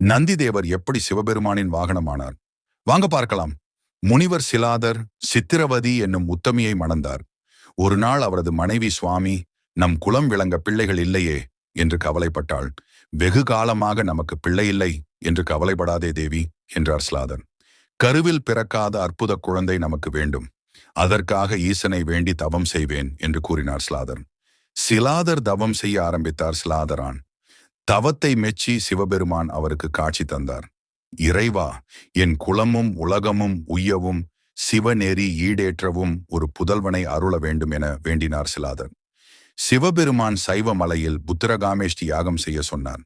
நந்திதேவர் எப்படி சிவபெருமானின் வாகனமானார்? வாங்க பார்க்கலாம். முனிவர் சிலாதர் சித்திரவதி என்னும் உத்தமியை மணந்தார். ஒரு நாள் அவரது மனைவி சுவாமி நம் குலம் விளங்க பிள்ளைகள் இல்லையே என்று கவலைப்பட்டாள். வெகு காலமாக நமக்கு பிள்ளை இல்லை என்று கவலைப்படாதே தேவி என்றார் சிலாதர். கருவில் பிறக்காத அற்புத குழந்தை நமக்கு வேண்டும். அதற்காக ஈசனை வேண்டி தவம் செய்வேன் என்று கூறினார் சிலாதர். சிலாதர் தவம் செய்ய ஆரம்பித்தார் சிலாதரான். தவத்தை மெச்சி சிவபெருமான் அவருக்கு காட்சி தந்தார். இறைவா என் குலமும் உலகமும் உய்யவும் சிவநெறி ஈடேற்றவும் ஒரு புதல்வனை அருள வேண்டும் என வேண்டினார் சிலாதர். சிவபெருமான் சைவ மலையில் புத்திரகாமேஷ்டி யாகம் செய்ய சொன்னார்.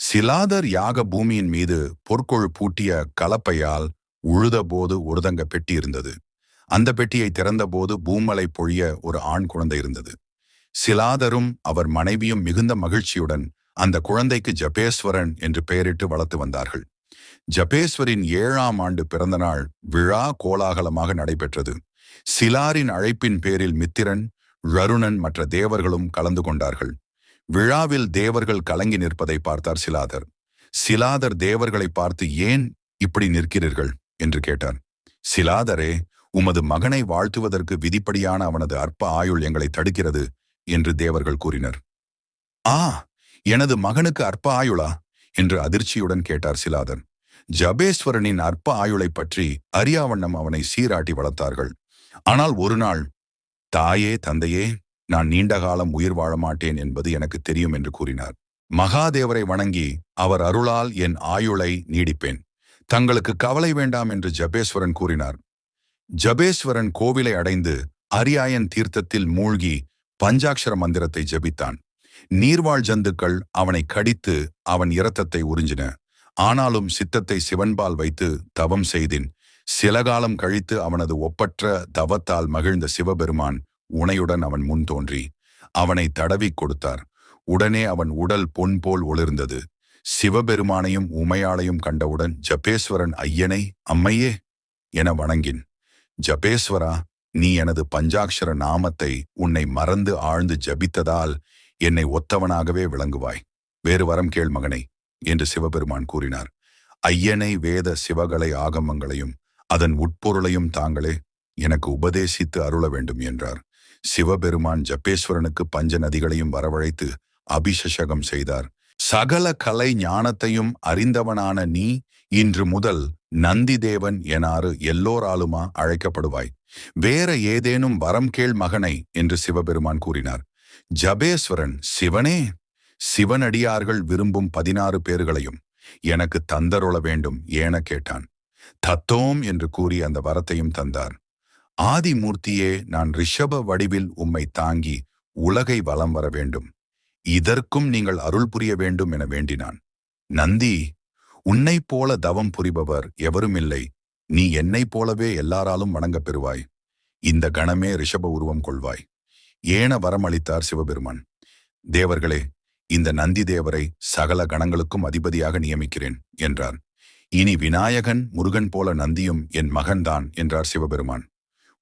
சிலாதர் யாக பூமியின் மீது பொற்கொழு பூட்டிய கலப்பையால் உழுதபோது ஒருதங்க பெட்டி இருந்தது. அந்த பெட்டியை திறந்தபோது பூமலை பொழிய ஒரு ஆண் குழந்தை இருந்தது. சிலாதரும் அவர் மனைவியும் மிகுந்த மகிழ்ச்சியுடன் அந்த குழந்தைக்கு ஜபேஸ்வரன் என்று பெயரிட்டு வளர்த்து வந்தார்கள். ஜபேஸ்வரின் ஏழாம் ஆண்டு பிறந்தநாள் விழா கோலாகலமாக நடைபெற்றது. சிலாரின் அழைப்பின் பேரில் மித்திரன் ரருணன் மற்ற தேவர்களும் கலந்து கொண்டார்கள். விழாவில் தேவர்கள் கலங்கி நிற்பதை பார்த்தார் சிலாதர். சிலாதர் தேவர்களை பார்த்து ஏன் இப்படி நிற்கிறீர்கள்? என்று கேட்டார். சிலாதரே உமது மகனை வாழ்த்துவதற்கு விதிப்படியான அவனது அற்ப ஆயுள் எங்களை தடுக்கிறது என்று தேவர்கள் கூறினர். ஆ எனது மகனுக்கு அற்ப ஆயுளா? என்று அதிர்ச்சியுடன் கேட்டார் சிலாதன். ஜபேஸ்வரனின் அற்ப ஆயுளை பற்றி அரியாவண்ணம் அவனை சீராட்டி வளர்த்தார்கள். ஆனால் ஒரு நாள் தாயே தந்தையே நான் நீண்ட காலம் உயிர் வாழ மாட்டேன் என்பது எனக்கு தெரியும் என்று கூறினார். மகாதேவரை வணங்கி அவர் அருளால் என் ஆயுளை நீடிப்பேன். தங்களுக்கு கவலை வேண்டாம் என்று ஜபேஸ்வரன் கூறினார். ஜபேஸ்வரன் கோவிலை அடைந்து அரியாயன் தீர்த்தத்தில் மூழ்கி பஞ்சாட்சர மந்திரத்தை ஜபித்தான். நீர்வாழ் ஜந்துக்கள் அவனை கடித்து அவன் இரத்தத்தை உறிஞ்சின. ஆனாலும் சித்தத்தை சிவன்பால் வைத்து தவம் செய்தின். சில காலம் கழித்து அவனது ஒப்பற்ற தவத்தால் மகிழ்ந்த சிவபெருமான் உனையுடன் அவன் முன் தோன்றி அவனை தடவி கொடுத்தார். உடனே அவன் உடல் பொன் போல் ஒளிர்ந்தது. சிவபெருமானையும் உமையாளையும் கண்டவுடன் ஜபேஸ்வரன் ஐயனை அம்மையே என வணங்கின். ஜபேஸ்வரா நீ எனது பஞ்சாட்சர நாமத்தை உன்னை மறந்து ஆழ்ந்து ஜபித்ததால் என்னை ஒத்தவனாகவே விளங்குவாய். வேறு வரம் கேள் மகனை என்று சிவபெருமான் கூறினார். ஐயனை வேத சிவகலை ஆகமங்களையும் அதன் உட்பொருளையும் தாங்களே எனக்கு உபதேசித்து அருள வேண்டும் என்றார். சிவபெருமான் ஜப்பேஸ்வரனுக்கு பஞ்ச நதிகளையும் வரவழைத்து அபிஷேகம் செய்தார். சகல கலை ஞானத்தையும் அறிந்தவனான நீ இன்று முதல் நந்திதேவன் எனாறு எல்லோராலுமா அழைக்கப்படுவாய். வேற ஏதேனும் வரம் கேள் மகனை என்று சிவபெருமான் கூறினார். ஜபேஸ்வரன் சிவனே சிவனடியார்கள் விரும்பும் பதினாறு பேர்களையும் எனக்கு தந்தருள வேண்டும் ஏன கேட்டான். தத்தோம் என்று கூறி அந்த வரத்தையும் தந்தார். ஆதிமூர்த்தியே நான் ரிஷப வடிவில் உம்மை தாங்கி உலகை வலம் வர வேண்டும். இதற்கும் நீங்கள் அருள் புரிய வேண்டும் என வேண்டினான். நந்தி உன்னைப் போல தவம் புரிபவர் எவருமில்லை நீ என்னைப் போலவே எல்லாராலும் வணங்கப் பெறுவாய். இந்த கணமே ரிஷப உருவம் கொள்வாய். ஏன வரமளித்தார் சிவபெருமான்? தேவர்களே இந்த நந்தி தேவரை சகல கணங்களுக்கும் அதிபதியாக நியமிக்கிறேன் என்றார். இனி விநாயகன் முருகன் போல நந்தியும் என் மகன்தான் என்றார் சிவபெருமான்.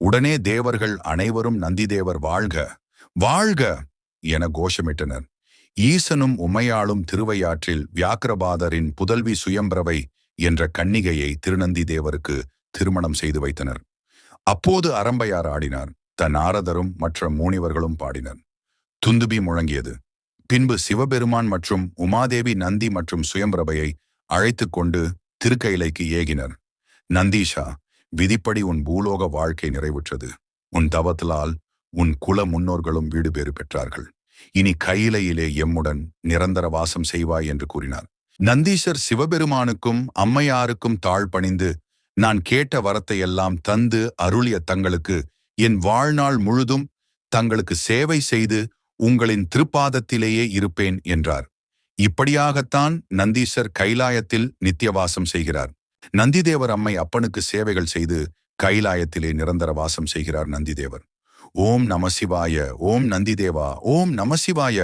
உடனே தேவர்கள் அனைவரும் நந்திதேவர் வாழ்க வாழ்க! என கோஷமிட்டனர். ஈசனும் உமையாளும் திருவையாற்றில் வியாக்கிரபாதரின் புதல்வி சுயம்பிரவை என்ற கன்னிகையை திருநந்தி தேவருக்கு திருமணம் செய்து வைத்தனர். அப்போது அரம்பையார் ஆடினார். தன் ஆரதரும் மற்ற மூனிவர்களும் பாடினர். துந்துபி முழங்கியது. பின்பு சிவபெருமான் மற்றும் உமாதேவி நந்தி மற்றும் சுயம்பிரபையை அழைத்து கொண்டு திருக்கைலைக்கு ஏகினர். நந்தீஷா விதிப்படி உன் பூலோக வாழ்க்கை நிறைவுற்றது. உன் தவத்திலால் உன் குல முன்னோர்களும் வீடு பேறு பெற்றார்கள். இனி கையிலையிலே எம்முடன் நிரந்தர வாசம் செய்வாய் என்று கூறினார். நந்தீஷர் சிவபெருமானுக்கும் அம்மையாருக்கும் தாழ் பணிந்து நான் கேட்ட வரத்தை எல்லாம் தந்து அருளிய தங்களுக்கு என் வாழ்நாள் முழுதும் தங்களுக்கு சேவை செய்து உங்களின் திருப்பாதத்திலேயே இருப்பேன் என்றார். இப்படியாகத்தான் நந்தீசர் கைலாயத்தில் நித்தியவாசம் செய்கிறார். நந்திதேவர் அம்மை அப்பனுக்கு சேவைகள் செய்து கைலாயத்திலே நிரந்தர வாசம் செய்கிறார் நந்திதேவர். ஓம் நமசிவாய ஓம் நந்திதேவா ஓம் நமசிவாய